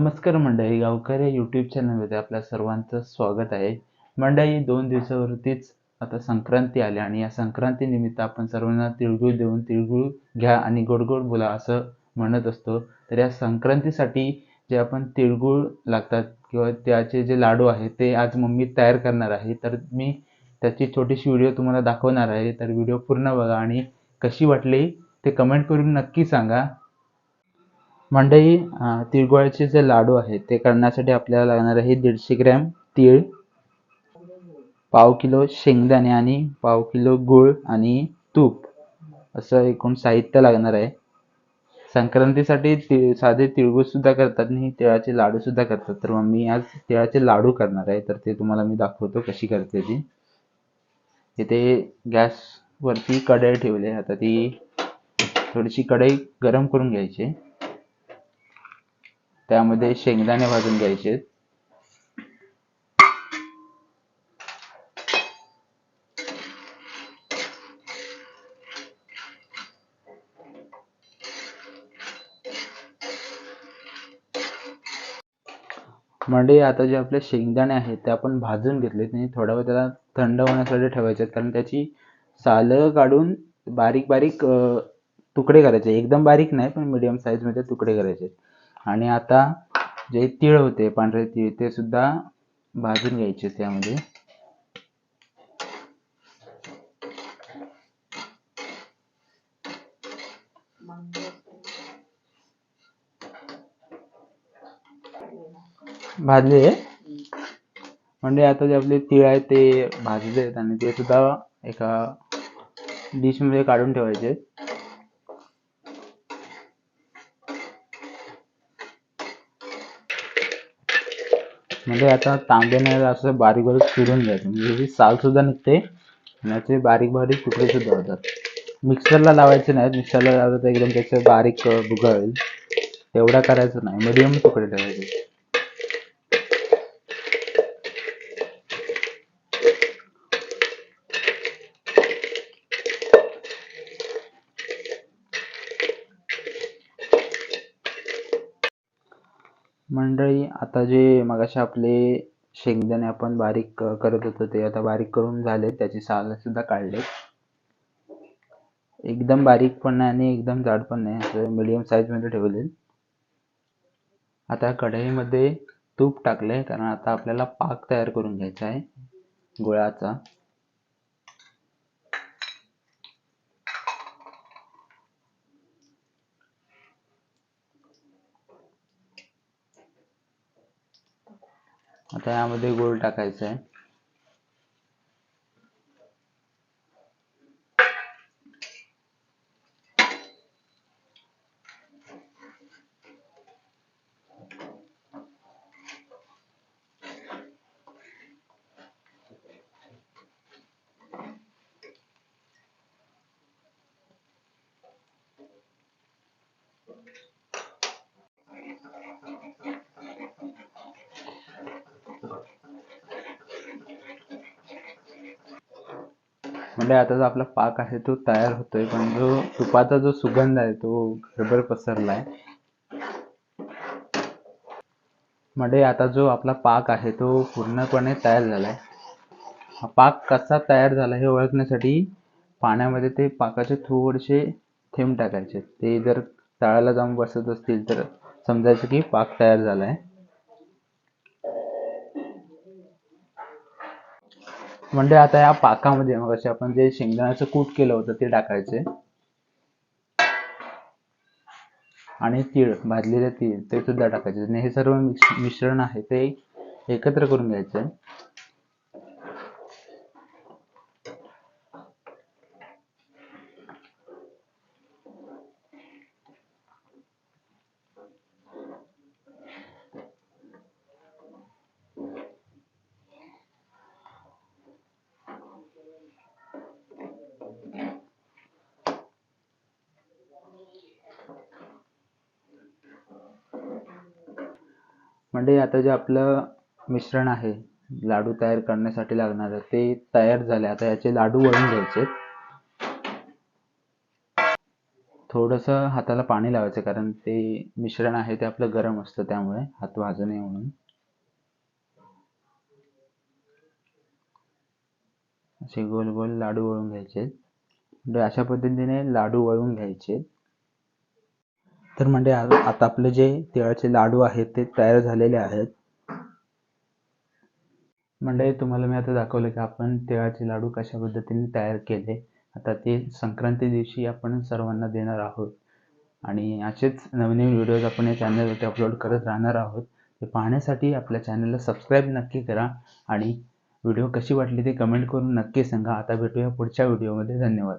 नवकरे YouTube चॅनलमध्ये आपल्या सर्वांचं स्वागत आहे. मंडळी दोन दिवसावरतीच आता संक्रांती आली आणि या संक्रांतीनिमित्त आपण सर्वांना तिळगुळ देऊन तिळगुळ घ्या आणि गोड गोड बोला असं म्हणत असतो. तर या संक्रांतीसाठी जे आपण तिळगुळ लागतात किंवा त्याचे जे लाडू आहेत ते आज मम्मी तयार करणार आहे. तर मी त्याची छोटीशी व्हिडिओ तुम्हाला दाखवणार आहे. तर व्हिडिओ पूर्ण बघा आणि कशी वाटली ते कमेंट करून नक्की सांगा. मंडई तिळगुळाचे जे लाडू आहेत ते करण्यासाठी आपल्याला लागणार आहे दीडशे ग्रॅम तीळ पाव किलो शेंगदाणे आणि पाव किलो गूळ आणि तूप. असं एकूण साहित्य लागणार आहे. संक्रांतीसाठी तिळ साधे तिळगुळ सुद्धा करतात आणि तिळाचे लाडू सुद्धा करतात. तर मग मी आज तिळाचे लाडू करणार आहे. तर ते तुम्हाला मी दाखवतो कशी करते ती. इथे गॅसवरती कढई ठेवली आहे. आता ती थोडीशी कढई गरम करून घ्यायची. त्यामध्ये शेंगदाणे भाजून घ्यायचे. म्हणजे आता जे आपले शेंगदाणे आहेत ते आपण भाजून घेतले आणि थोडा वेळ त्याला थंड होण्यासाठी ठेवायचे आहेत. कारण त्याची सालं काढून बारीक बारीक तुकडे करायचे. एकदम बारीक नाही पण मीडियम साईजमध्ये तुकडे करायचे आणि आता जे तीळ होते पांढरे तीळ ते सुद्धा भाजून घ्यायचे त्यामध्ये. भाजले म्हणजे आता जे आपले तीळ आहेत ते भाजले आहेत आणि ते सुद्धा एका डिशमध्ये काढून ठेवायचे. म्हणजे आता तांब्याने असं बारीक बारीक चिरून घ्यायचं म्हणजे साल सुद्धा निघते आणि याचे बारीक बारीक तुकडे सुद्धा होतात. मिक्सरला लावायचे नाहीत. मिक्सरला लावलं तर एकदम त्याचं बारीक अं, भुगा होईल एवढा करायचं नाही. मिडियम तुकडे ठेवायचे. मंडळी आता जे मगाशी आपले शेंगदाणे आपण बारीक करत होतो ते आता बारीक करून झाले त्याची साल सुद्धा काढले एकदम बारीक पण नाही आणि एकदम जाड पण नाही असं मिडियम साईजमध्ये ठेवले आता कढईमध्ये तूप टाकले कारण आता आपल्याला पाक तयार करून घ्यायचा आहे गुळाचा. आता यामध्ये गोल टाकायचा आहे. म्हणजे आता जो आपला पाक आहे तो तयार होतोय पण जो तुपाचा जो सुगंध आहे तो घरभर पसरलाय. म्हणजे आता जो आपला पाक आहे तो पूर्णपणे तयार झालाय. हा पाक कसा तयार झाला हे ओळखण्यासाठी पाण्यामध्ये ते पाकाचे थोडेसे थेंब टाकायचे. ते जर तळाला जाऊन बसत असतील तर समजायचं की पाक तयार झालाय. म्हणजे आता या पाकामध्ये मग आपण जे शेंगदाण्याचं कूट केलं होतं ते टाकायचे. आणि तीळ भाजलेले तीळ ते सुद्धा टाकायचे. हे सर्व मिश्रण आहे ते एकत्र करून घ्यायचे. म्हणजे आता जे आपलं मिश्रण आहे लाडू तयार करण्यासाठी लागणारं ते तयार झाले. आता याचे लाडू वळून घ्यायचे. थोडस हाताला पाणी लावायचं कारण ते मिश्रण आहे ते आपलं गरम असतं त्यामुळे. हात वाजू नये म्हणून. असे गोल गोल लाडू वळून घ्यायचे. म्हणजे अशा पद्धतीने लाडू वळून घ्यायचे. तर म्हणजे आता आपले जे तिळाचे लाडू आहेत ते तयार झालेले आहेत. म्हणजे तुम्हाला मी आता दाखवलं की आपण तिळाचे लाडू कशा पद्धतीने तयार केले. आता ते संक्रांती दिवशी आपण सर्वांना देणार आहोत. आणि असेच नवीन व्हिडिओज आपण या चॅनलवरती अपलोड करत राहणार आहोत. ते पाहण्यासाठी आपल्या चॅनलला सबस्क्राईब नक्की करा आणि व्हिडिओ कशी वाटली ते कमेंट करून नक्की सांगा. आता भेटूया पुढच्या व्हिडिओमध्ये. धन्यवाद.